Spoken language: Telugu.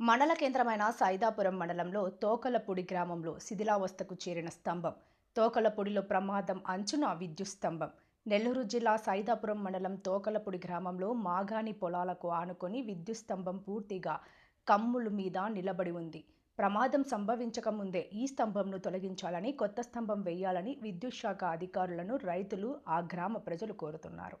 మండల కేంద్రమైన సైదాపురం మండలంలో తోకలపూడి గ్రామంలో శిథిలావస్థకు చేరిన స్తంభం. తోకలపూడిలో ప్రమాదం అంచున విద్యుత్ స్తంభం. నెల్లూరు జిల్లా సైదాపురం మండలం తోకలపూడి గ్రామంలో మాగాణి పొలాలకు ఆనుకొని విద్యుత్ స్తంభం పూర్తిగా కమ్ములు మీద నిలబడి ఉంది. ప్రమాదం సంభవించక ముందే ఈ స్తంభంను తొలగించాలని కొత్త స్తంభం వేయాలని విద్యుత్ శాఖ అధికారులను రైతులు ఆ గ్రామ ప్రజలు కోరుతున్నారు.